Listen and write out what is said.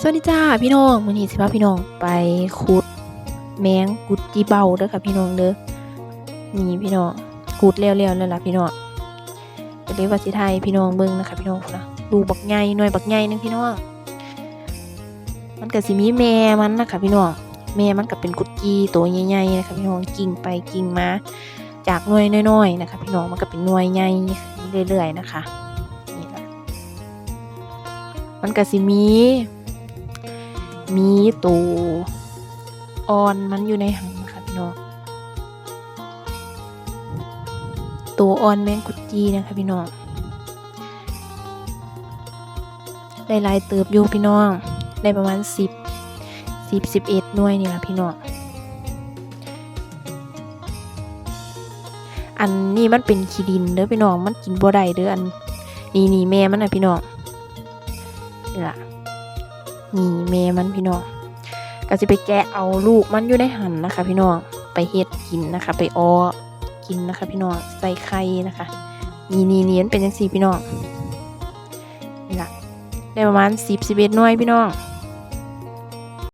สวัสดีจ้าพี่น้องมื้อนี้สิพาพี่น้องไปขุดแมงกุดจีเบาเด้อค่ะพี่น้องเด้อนี่พี่น้องขุดแล้วๆแล้วล่ะพี่น้องก็เลว่าสิไทยพี่น้องเบิ่งนะคะพี่น้องนะดูบักใหญ่หน่วยบักใหญ่นึงพี่น้องมันก็สิมีแม่มันนะคะพี่น้องแม่มันก็เป็นกุดจีตัวใหญ่ๆนะคะพี่น้องกิ่งไปกิ่งมาจากหน่วยน้อยๆนะคะพี่น้องมันก็เป็นหน่วยใหญ่เรื่อยๆนะคะนี่ละมันก็สิมี มีตัวอ่อนมันอยู่ในหังนะคะพี่น้องตัวอ่อนแมงกุดจีนะคะพี่น้องได้หลายเติบอยู่พี่น้องได้ประมาณสิบสิบสิบเอ็ดหน่วยนี่แหละพี่น้องอันนี้มันเป็นขี้ดินเด้อพี่น้องมันกินบ่ได้เด้ออันนี่นี่แม่มันนะพี่น้องนี่ล่ะ นี่แม่มันพี่น้องก็จะไปแกะเอาลูกมันอยู่ในหันนะคะ พี่น้องไปเฮ็ดกินนะคะ ไปอ้อกินนะคะ พี่น้องใส่ไข่นะคะ นี่นี่นี่มันเป็นยังสี่พี่น้องนี่ละได้ประมาณสิบสิบเอ็ดหน่วยพี่น้อง